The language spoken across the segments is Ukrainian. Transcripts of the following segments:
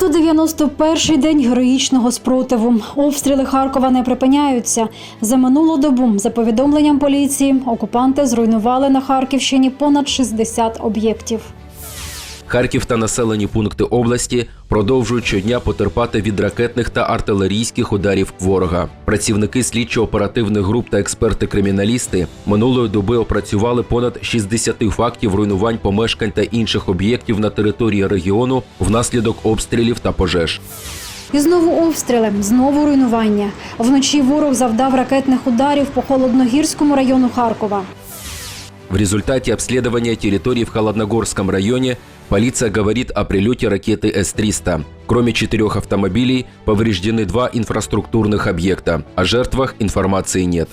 191-й день героїчного спротиву. Обстріли Харкова не припиняються. За минулу добу, за повідомленням поліції, окупанти зруйнували на Харківщині понад 60 об'єктів. Харків та населені пункти області продовжують щодня потерпати від ракетних та артилерійських ударів ворога. Працівники слідчо-оперативних груп та експерти-криміналісти минулої доби опрацювали понад 60 фактів руйнувань помешкань та інших об'єктів на території регіону внаслідок обстрілів та пожеж. І знову обстріли, знову руйнування. Вночі ворог завдав ракетних ударів по холодногірському району Харкова. В результате обследования территорий в Холодногорском районе полиция говорит о прилете ракеты С-300. Кроме четырех автомобилей, повреждены два инфраструктурных объекта. О жертвах информации нет.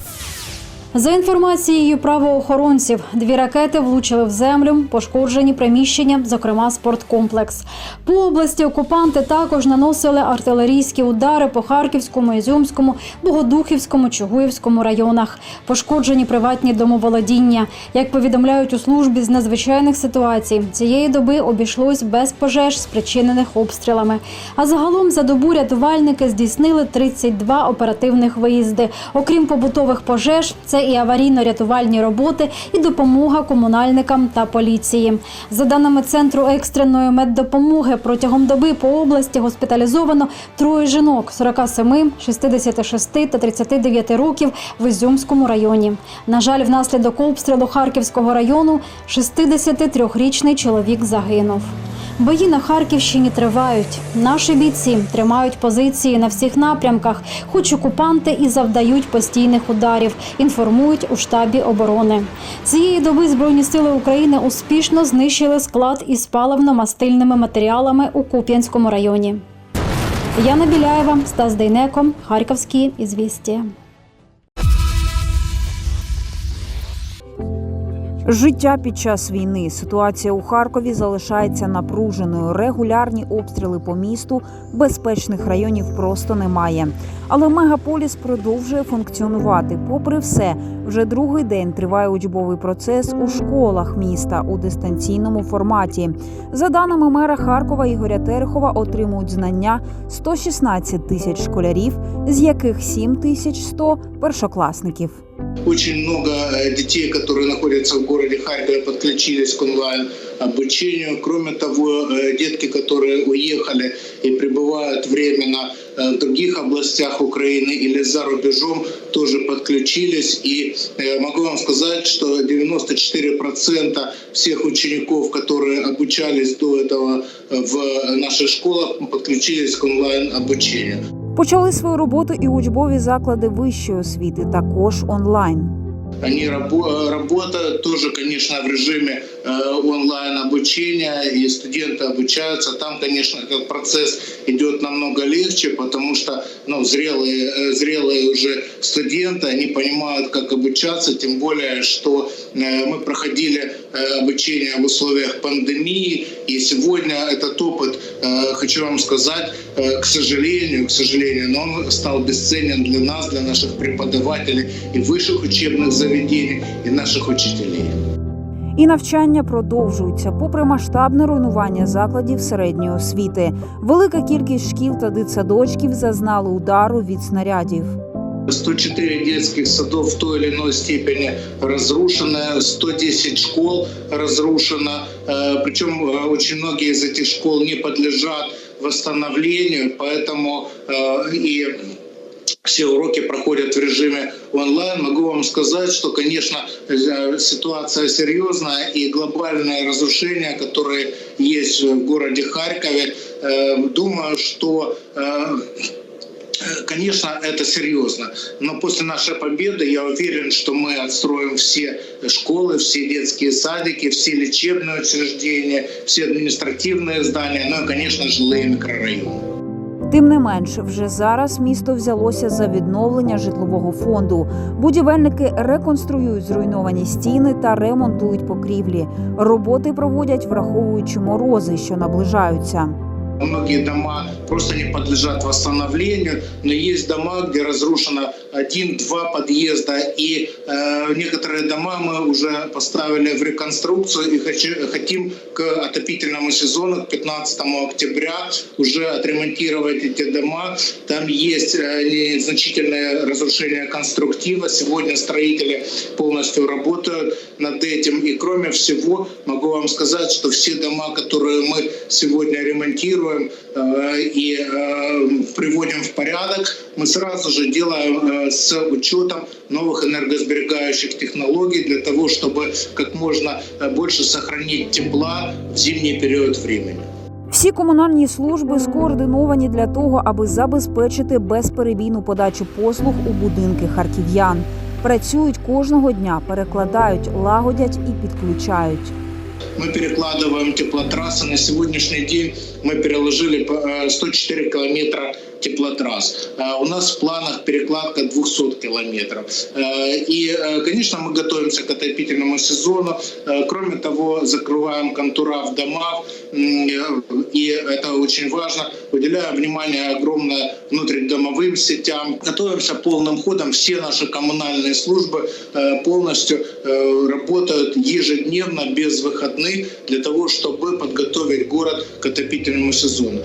За інформацією правоохоронців, дві ракети влучили в землю, пошкоджені приміщення, зокрема спорткомплекс. По області окупанти також наносили артилерійські удари по Харківському, Ізюмському, Богодухівському, Чугуївському районах. Пошкоджені приватні домоволодіння. Як повідомляють у службі з надзвичайних ситуацій, цієї доби обійшлось без пожеж, спричинених обстрілами. А загалом за добу рятувальники здійснили 32 оперативних виїзди. Окрім побутових пожеж, це і аварійно-рятувальні роботи, і допомога комунальникам та поліції. За даними центру екстреної меддопомоги, протягом доби по області госпіталізовано троє жінок 47, 66 та 39 років в Ізюмському районі. На жаль, внаслідок обстрілу Харківського району 63-річний чоловік загинув. Бої на Харківщині тривають. Наші бійці тримають позиції на всіх напрямках, хоч окупанти і завдають постійних ударів, інформують у штабі оборони. Цієї доби Збройні сили України успішно знищили склад із паливно-мастильними матеріалами у Куп'янському районі. Яна Біляєва, Стас Дейнеко, Харківські ізвістія. Життя під час війни. Ситуація у Харкові залишається напруженою. Регулярні обстріли по місту, безпечних районів просто немає. Але мегаполіс продовжує функціонувати. Попри все, вже другий день триває учбовий процес у школах міста у дистанційному форматі. За даними мера Харкова Ігоря Терехова, отримують знання 116 тисяч школярів, з яких 7 тисяч 100 – першокласників. Очень много э, детей, которые находятся в городе Харькове, подключились к онлайн-обучению. Кроме того, э, детки, которые уехали и пребывают временно э, в других областях Украины или за рубежом, тоже подключились. И э, могу вам сказать, что 94% всех учеников, которые обучались до этого в наших школах, подключились к онлайн-обучению. Почали свою роботу і учбові заклади вищої освіти, також онлайн. Они рабо- работают тоже, конечно, в режиме э, онлайн обучения, и студенты обучаются. Там, конечно, этот процесс идет намного легче, потому что ну, зрелые, э, зрелые уже студенты, они понимают, как обучаться, тем более, что э, мы проходили обучение в условиях пандемии, и сегодня этот опыт, хочу вам сказать, к сожалению, к сожалению, но он стал бесценен для нас, для наших преподавателей и высших учебных заведений, и наших учителей. І навчання продовжуються попри масштабне руйнування закладів середньої освіти. Велика кількість шкіл та дитсадочків зазнали удару від снарядів. 104 детских садов в той или иной степени разрушены, 110 школ разрушено, Э, причем э, очень многие из этих школ не подлежат восстановлению, поэтому э, и все уроки проходят в режиме онлайн. Могу вам сказать, что, конечно, э, ситуация серьезная и глобальные разрушения, которые есть в городе Харькове, э, думаю, что э, Конечно, это серьезно, но после нашей победы я уверен, что мы отстроим все школы, все детские садики, все лечебные учреждения, все административные здания, ну и, конечно, жилые микрорайоны. Тим не менше, вже зараз місто взялося за відновлення житлового фонду. Будівельники реконструюють зруйновані стіни та ремонтують покрівлі. Роботи проводять, враховуючи морози, що наближаються. Многие дома просто не подлежат восстановлению, но есть дома, где разрушено один-два подъезда, и э, некоторые дома мы уже поставили в реконструкцию и хочу- хотим к отопительному сезону, к 15 октября, уже отремонтировать эти дома. Там есть э, незначительное разрушение конструктива. Сегодня строители полностью работают над этим. И кроме всего, могу вам сказать, что все дома, которые мы сегодня ремонтируем э, и э, приводим в порядок, мы сразу же делаем э, с учетом новых энергосберегающих технологий для того, чтобы как можно э, больше сохранить тепла в зимний период времени. Всі комунальні служби скоординовані для того, аби забезпечити безперебійну подачу послуг у будинки харків'ян. Працюють кожного дня, перекладають, лагодять і підключають. Мы перекладываем теплотрассы. На сегодняшний день Мы переложили э, 104 километра теплотрасс. Э, У нас в планах перекладка 200 километров. Э, И, э, конечно, мы готовимся к отопительному сезону. Э, Кроме того, закрываем контура в домах. Э, И это очень важно. Уделяем внимание огромное внутридомовым сетям. Готовимся полным ходом. Все наши коммунальные службы э, полностью э, работают ежедневно, без выходных, для того, чтобы подготовить город к отопительному сезону.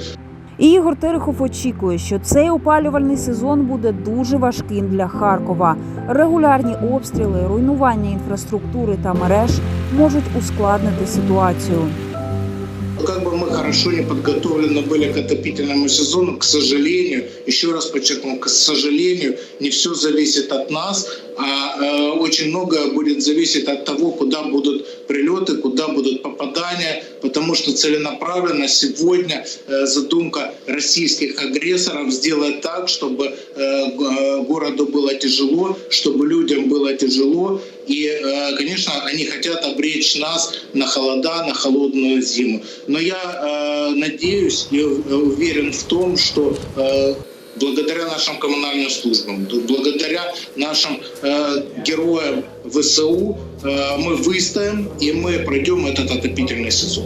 І Ігор Терехов очікує, що цей опалювальний сезон буде дуже важким для Харкова. Регулярні обстріли, руйнування інфраструктури та мереж можуть ускладнити ситуацію. Как бы мы хорошо не подготовлены были к отопительному сезону, к сожалению, еще раз подчеркну, к сожалению, не все зависит от нас, а э, очень многое будет зависеть от того, куда будут прилеты, куда будут попадания, потому что целенаправленно сегодня э, задумка российских агрессоров сделать так, чтобы э, г- э, городу было тяжело, чтобы людям было тяжело, и, э, конечно, они хотят обречь нас на холода, на холодную зиму. Но я э, надеюсь и э, уверен в том, что э, благодаря нашим коммунальным службам, благодаря нашим э, героям ВСУ э, мы выстоим и мы пройдем этот отопительный сезон.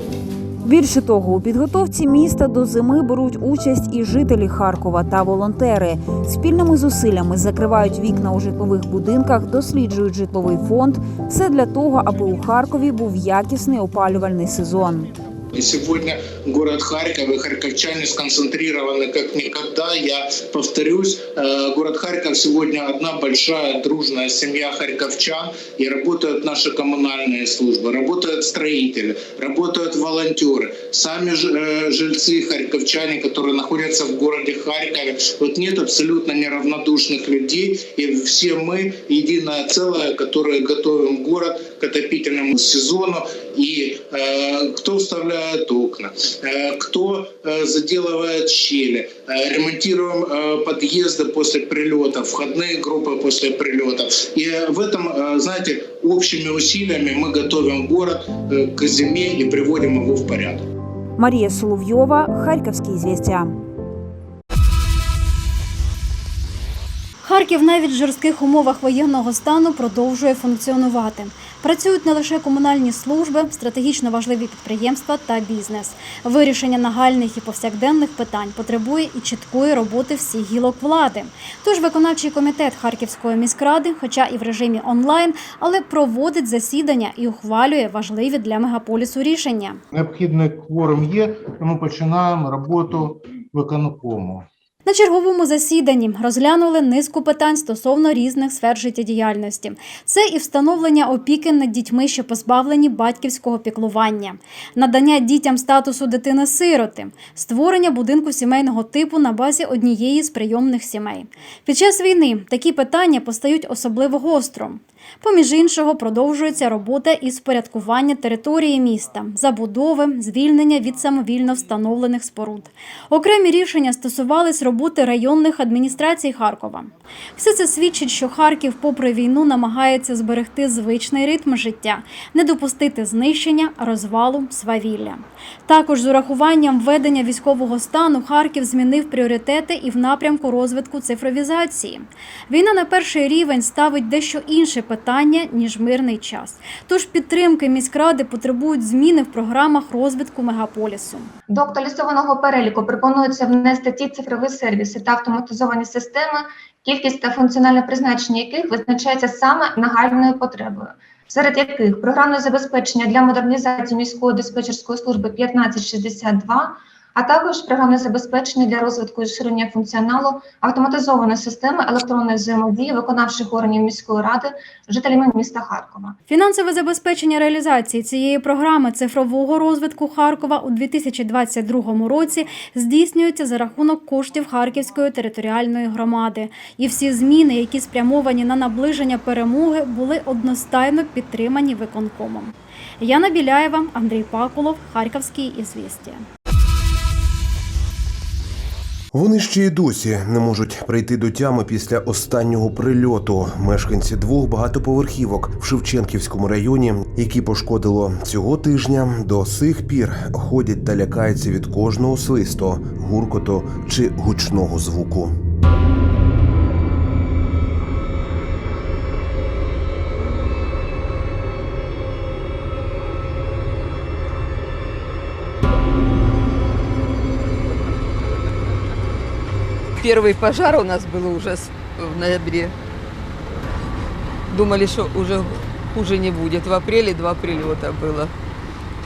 Більше того, у підготовці міста до зими беруть участь і жителі Харкова та волонтери. Спільними зусиллями закривають вікна у житлових будинках, досліджують житловий фонд. Все для того, аби у Харкові був якісний опалювальний сезон. И сегодня город Харьков и харьковчане сконцентрированы как никогда. Я повторюсь, э, город Харьков сегодня одна большая дружная семья харьковчан. И работают наши коммунальные службы, работают строители, работают волонтеры. Сами э, жильцы харьковчане, которые находятся в городе Харькове. Вот нет абсолютно неравнодушных людей. И все мы единое целое, которые готовим город к отопительному сезону. И э, кто вставляет окна, э, кто э, заделывает щели, э, ремонтируем э, подъезды после прилетов, входные группы после прилетов. И э, в этом, э, знаете, общими усилиями мы готовим город э, к зиме и приводим его в порядок. Марія Соловйова, Харківські звістя. Харків навіть в жорстких умовах воєнного стану продовжує функціонувати. Працюють не лише комунальні служби, стратегічно важливі підприємства та бізнес. Вирішення нагальних і повсякденних питань потребує і чіткої роботи всіх гілок влади. Тож виконавчий комітет Харківської міськради, хоча і в режимі онлайн, але проводить засідання і ухвалює важливі для мегаполісу рішення. Необхідний кворум є, тому починаємо роботу виконкому. На черговому засіданні розглянули низку питань стосовно різних сфер життєдіяльності. Це і встановлення опіки над дітьми, що позбавлені батьківського піклування, надання дітям статусу дитини-сироти, створення будинку сімейного типу на базі однієї з прийомних сімей. Під час війни такі питання постають особливо гостро. Поміж іншого, продовжується робота із порядкування території міста, забудови, звільнення від самовільно встановлених споруд. Окремі рішення стосувались роботи районних адміністрацій Харкова. Все це свідчить, що Харків, попри війну, намагається зберегти звичний ритм життя, не допустити знищення, розвалу, свавілля. Також з урахуванням введення військового стану Харків змінив пріоритети і в напрямку розвитку цифровізації. Війна на перший рівень ставить дещо інші питання питання ніж мирний час. Тож підтримки міськради потребують зміни в програмах розвитку мегаполісу. До актуалізованого переліку пропонується внести ті цифрові сервіси та автоматизовані системи, кількість та функціональне призначення яких визначається саме нагальною потребою, серед яких програмне забезпечення для модернізації міської диспетчерської служби 1562, а також програмне забезпечення для розвитку і розширення функціоналу автоматизованої системи електронної взаємодії виконавчих органів міської ради жителями міста Харкова. Фінансове забезпечення реалізації цієї програми цифрового розвитку Харкова у 2022 році здійснюється за рахунок коштів Харківської територіальної громади. І всі зміни, які спрямовані на наближення перемоги, були одностайно підтримані виконкомом. Яна Біляєва, Андрій Пакулов, Харківський ізвістія. Вони ще й досі не можуть прийти до тями після останнього прильоту. Мешканці двох багатоповерхівок в Шевченківському районі, які пошкодило цього тижня, до сих пір ходять та лякаються від кожного свисту, гуркоту чи гучного звуку. Первый пожар у нас был ужас в ноябре. Думали, что уже хуже не будет. В апреле два прилета было.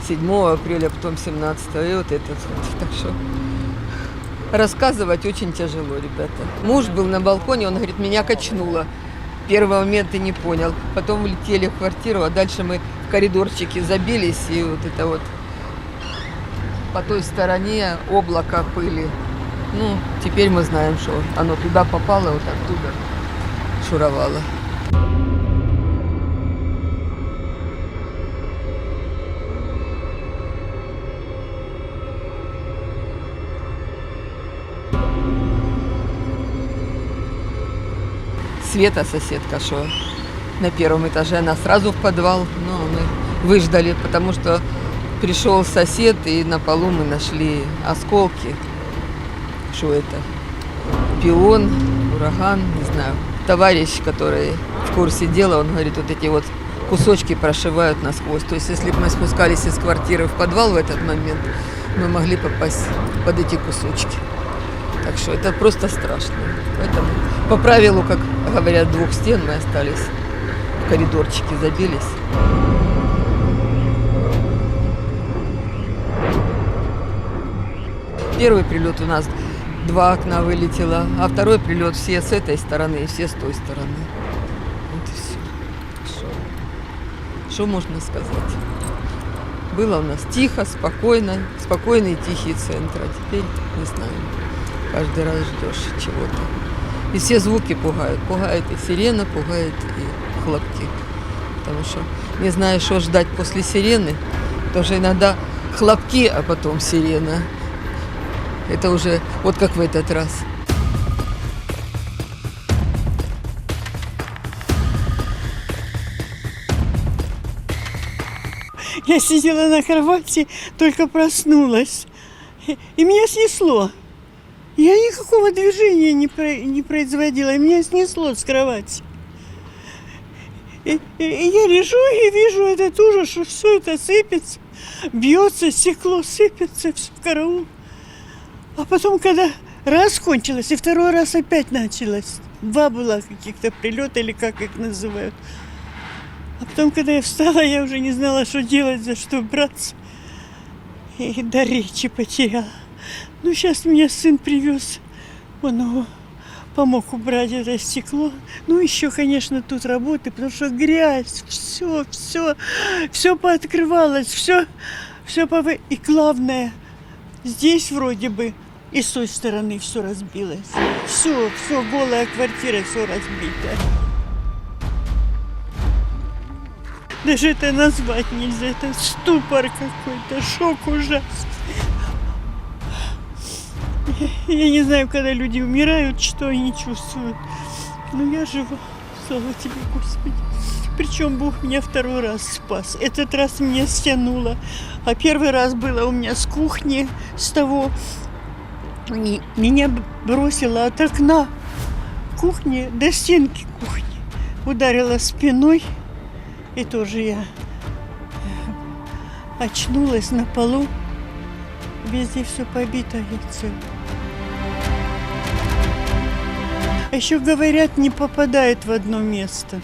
7 апреля, потом 17 и вот этот вот. Так что рассказывать очень тяжело, ребята. Муж был на балконе, он говорит, меня качнуло. Первый момент и не понял. Потом влетели в квартиру, а дальше мы в коридорчике забились, и вот это вот по той стороне облако пыли. Ну, теперь мы знаем, что оно туда попало, вот оттуда шуровало. Света соседка, что на первом этаже, она сразу в подвал. Ну, мы выждали, потому что пришел сосед, и на полу мы нашли осколки что это? Пион, ураган, не знаю. Товарищ, который в курсе дела, он говорит, вот эти вот кусочки прошивают насквозь. То есть, если бы мы спускались из квартиры в подвал в этот момент, мы могли попасть под эти кусочки. Так что это просто страшно. Поэтому по правилу, как говорят, двух стен мы остались в коридорчике, забились. Первый прилет у нас два окна вылетело, а второй прилет все с этой стороны и все с той стороны. Вот и все. Что, можно сказать? Было у нас тихо, спокойно, спокойный тихий центр, а теперь не знаю. Каждый раз ждешь чего-то. И все звуки пугают. Пугает и сирена, пугает и хлопки. Потому что не знаешь, что ждать после сирены. Тоже иногда хлопки, а потом сирена. Это уже вот как в этот раз. Я сидела на кровати, только проснулась. И меня снесло. Я никакого движения не, про- не производила, и меня снесло с кровати. И, и- и я лежу и вижу этот ужас, что все это сыпется, бьется, стекло сыпется, все караул. А потом, когда раз кончилось, и второй раз опять началось. Два было каких-то прилета, или как их называют. А потом, когда я встала, я уже не знала, что делать, за что браться. И до речи потеряла. Ну, сейчас меня сын привез. Он его помог убрать это стекло. Ну, еще, конечно, тут работы, потому что грязь, все, все, все пооткрывалось, все, все повы... И главное, здесь вроде бы и с той стороны все разбилось. Все, все, голая квартира, все разбито. Даже это назвать нельзя. Это ступор какой-то, шок ужасный. Я, не знаю, когда люди умирают, что они чувствуют. Но я жива. Слава тебе, Господи. Причем Бог меня второй раз спас. Этот раз меня стянуло. А первый раз было у меня с кухни, с того. И меня бросило от окна кухни до стенки кухни. ударила спиной, и тоже я э, очнулась на полу. Везде все побито лицо. А еще говорят, не попадает в одно место.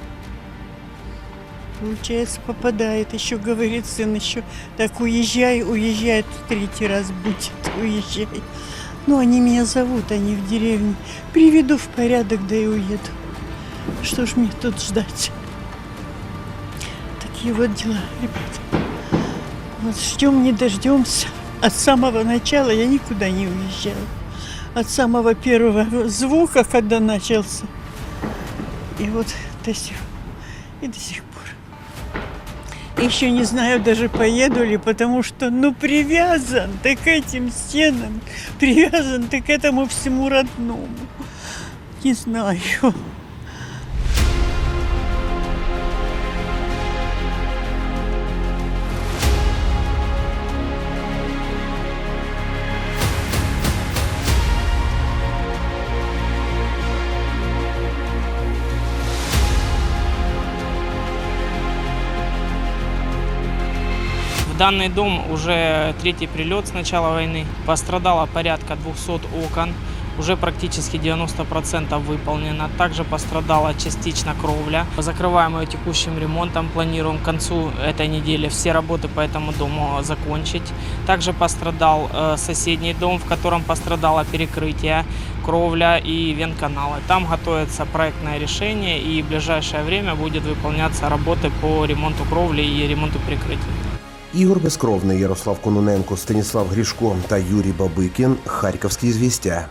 Получается, попадает. Еще говорит сын, еще так уезжай, уезжай, третий раз будет, уезжай. Ну, они меня зовут, они в деревне. Приведу в порядок, да и уеду. Что ж мне тут ждать? Такие вот дела, ребята. Вот ждем, не дождемся. От самого начала я никуда не уезжала. От самого первого звука, когда начался. И вот до сих, и до сих. Еще не знаю, даже поеду ли, потому что, ну, привязан ты к этим стенам, привязан ты к этому всему родному. Не знаю. Данный дом уже третий прилет с начала войны. Пострадало порядка 200 окон. Уже практически 90% выполнено. Также пострадала частично кровля. Закрываем ее текущим ремонтом. Планируем к концу этой недели все работы по этому дому закончить. Также пострадал э, соседний дом, в котором пострадало перекрытие, кровля и венканалы. Там готовится проектное решение и в ближайшее время будет выполняться работы по ремонту кровли и ремонту перекрытий. Ігор Безкровний, Ярослав Кононенко, Станіслав Грішко та Юрій Бабикін. Харківські звістя.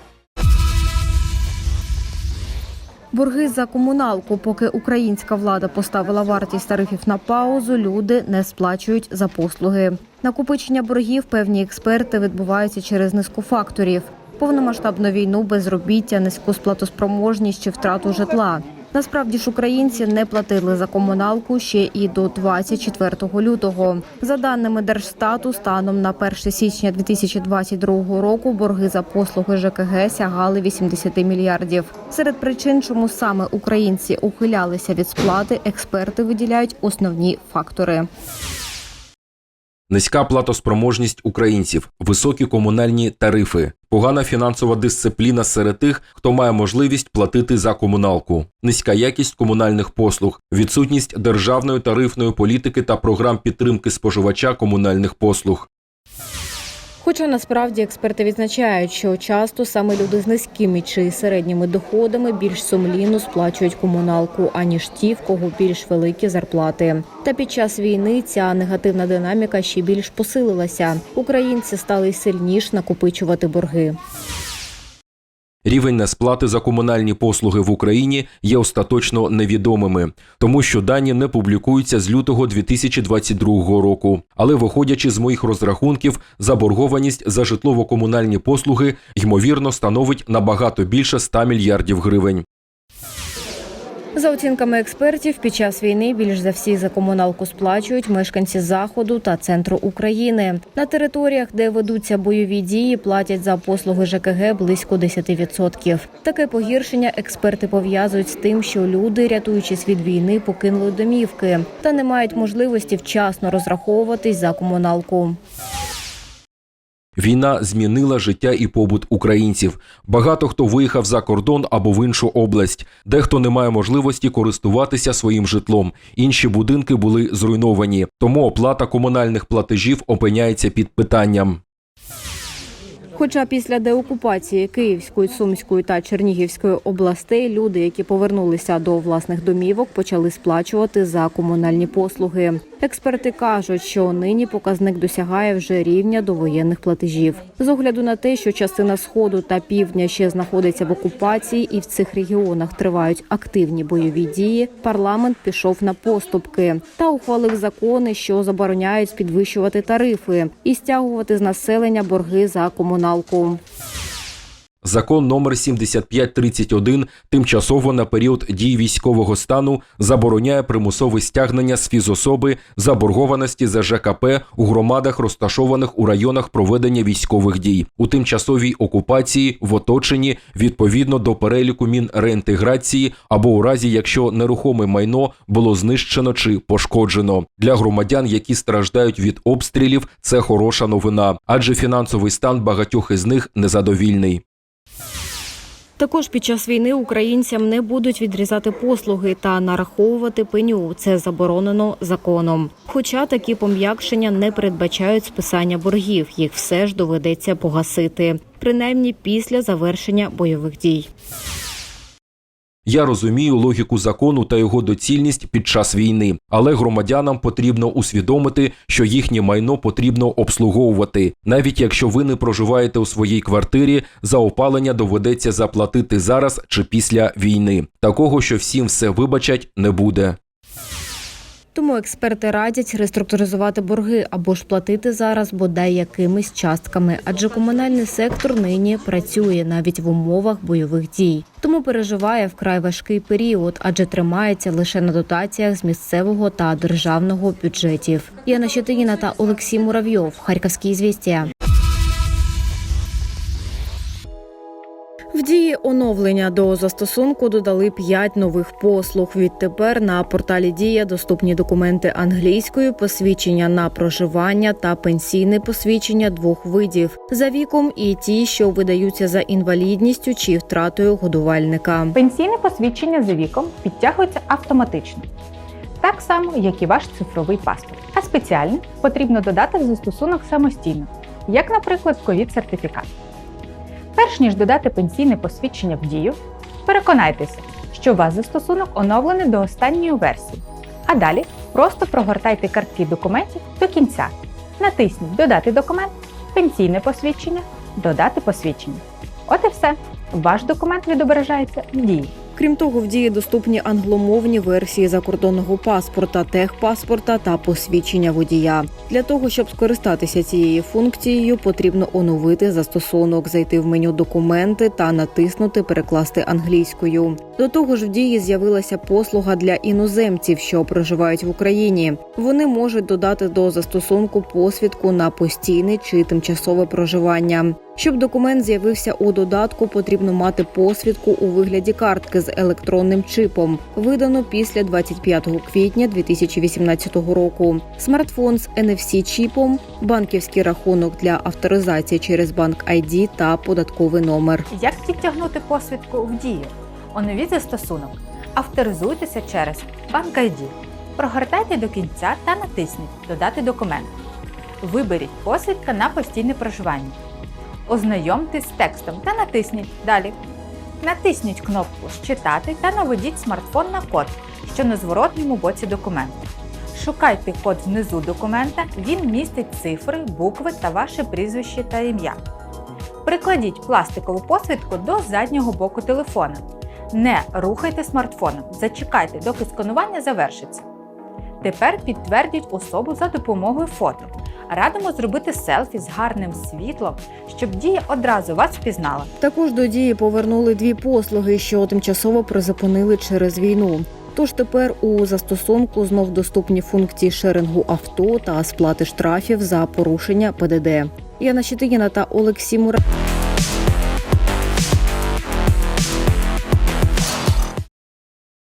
Борги за комуналку, поки українська влада поставила вартість тарифів на паузу, люди не сплачують за послуги. Накопичення боргів певні експерти відбуваються через низку факторів: повномасштабну війну, безробіття, низьку сплатоспроможність чи втрату житла. Насправді ж українці не платили за комуналку ще і до 24 лютого. За даними Держстату, станом на 1 січня 2022 року борги за послуги ЖКГ сягали 80 мільярдів. Серед причин, чому саме українці ухилялися від сплати, експерти виділяють основні фактори. Низька платоспроможність українців, високі комунальні тарифи, погана фінансова дисципліна серед тих, хто має можливість платити за комуналку, низька якість комунальних послуг, відсутність державної тарифної політики та програм підтримки споживача комунальних послуг. Хоча насправді експерти відзначають, що часто саме люди з низькими чи середніми доходами більш сумлінно сплачують комуналку, аніж ті, в кого більш великі зарплати. Та під час війни ця негативна динаміка ще більш посилилася. Українці стали сильніш накопичувати борги. Рівень несплати за комунальні послуги в Україні є остаточно невідомими, тому що дані не публікуються з лютого 2022 року. Але виходячи з моїх розрахунків, заборгованість за житлово-комунальні послуги ймовірно становить набагато більше 100 мільярдів гривень. За оцінками експертів, під час війни більш за всі за комуналку сплачують мешканці заходу та центру України. На територіях, де ведуться бойові дії, платять за послуги ЖКГ близько 10%. Таке погіршення експерти пов'язують з тим, що люди, рятуючись від війни, покинули домівки та не мають можливості вчасно розраховуватись за комуналку. Війна змінила життя і побут українців. Багато хто виїхав за кордон або в іншу область. Дехто не має можливості користуватися своїм житлом. Інші будинки були зруйновані. Тому оплата комунальних платежів опиняється під питанням. Хоча після деокупації Київської, Сумської та Чернігівської областей люди, які повернулися до власних домівок, почали сплачувати за комунальні послуги. Експерти кажуть, що нині показник досягає вже рівня довоєнних платежів. З огляду на те, що частина сходу та півдня ще знаходиться в окупації, і в цих регіонах тривають активні бойові дії. Парламент пішов на поступки та ухвалив закони, що забороняють підвищувати тарифи і стягувати з населення борги за комуналку. Закон номер 7531 тимчасово на період дії військового стану забороняє примусове стягнення з фізособи заборгованості за ЖКП у громадах, розташованих у районах проведення військових дій у тимчасовій окупації в оточенні відповідно до переліку мін реінтеграції або у разі, якщо нерухоме майно було знищено чи пошкоджено для громадян, які страждають від обстрілів. Це хороша новина, адже фінансовий стан багатьох із них незадовільний. Також під час війни українцям не будуть відрізати послуги та нараховувати пеню. Це заборонено законом. Хоча такі пом'якшення не передбачають списання боргів, їх все ж доведеться погасити, принаймні після завершення бойових дій. Я розумію логіку закону та його доцільність під час війни, але громадянам потрібно усвідомити, що їхнє майно потрібно обслуговувати. Навіть якщо ви не проживаєте у своїй квартирі, за опалення доведеться заплатити зараз чи після війни. Такого, що всім все вибачать, не буде. Тому експерти радять реструктуризувати борги або ж платити зараз бодай якимись частками, адже комунальний сектор нині працює навіть в умовах бойових дій. Тому переживає вкрай важкий період, адже тримається лише на дотаціях з місцевого та державного бюджетів. Яна Щетиніна та Олексій Муравйов, Харківські звістя. В дії оновлення до застосунку додали 5 нових послуг. Відтепер на порталі Дія доступні документи англійською, посвідчення на проживання та пенсійне посвідчення двох видів за віком і ті, що видаються за інвалідністю чи втратою годувальника. Пенсійне посвідчення за віком підтягується автоматично, так само, як і ваш цифровий паспорт. А спеціальне потрібно додати застосунок самостійно, як, наприклад, ковід-сертифікат. Перш ніж додати пенсійне посвідчення в дію, переконайтеся, що у вас застосунок оновлений до останньої версії. А далі просто прогортайте картки документів до кінця. Натисніть Додати документ, пенсійне посвідчення, додати посвідчення. От і все. Ваш документ відображається в дії. Крім того, в дії доступні англомовні версії закордонного паспорта, техпаспорта та посвідчення водія. Для того щоб скористатися цією функцією, потрібно оновити застосунок, зайти в меню документи та натиснути Перекласти англійською. До того ж, в дії з'явилася послуга для іноземців, що проживають в Україні. Вони можуть додати до застосунку посвідку на постійне чи тимчасове проживання. Щоб документ з'явився у додатку, потрібно мати посвідку у вигляді картки з електронним чипом, видано після 25 квітня 2018 року. Смартфон з NFC-чіпом, банківський рахунок для авторизації через банк ID та податковий номер. Як підтягнути посвідку в дію? Оновіть застосунок. Авторизуйтеся через BankID. Прогортайте до кінця та натисніть Додати документ. Виберіть посвідка на постійне проживання. Ознайомтесь з текстом та натисніть Далі. Натисніть кнопку Считати та наведіть смартфон на код, що на зворотньому боці документу. Шукайте код внизу документа, він містить цифри, букви та ваше прізвище та ім'я. Прикладіть пластикову посвідку до заднього боку телефона. Не рухайте смартфоном, зачекайте, доки сканування завершиться. Тепер підтвердіть особу за допомогою фото. Радимо зробити селфі з гарним світлом, щоб дія одразу вас впізнала. Також до дії повернули дві послуги, що тимчасово призупинили через війну. Тож тепер у застосунку знов доступні функції шерингу авто та сплати штрафів за порушення ПДД. Яна Щетиніна та Олексій Мура.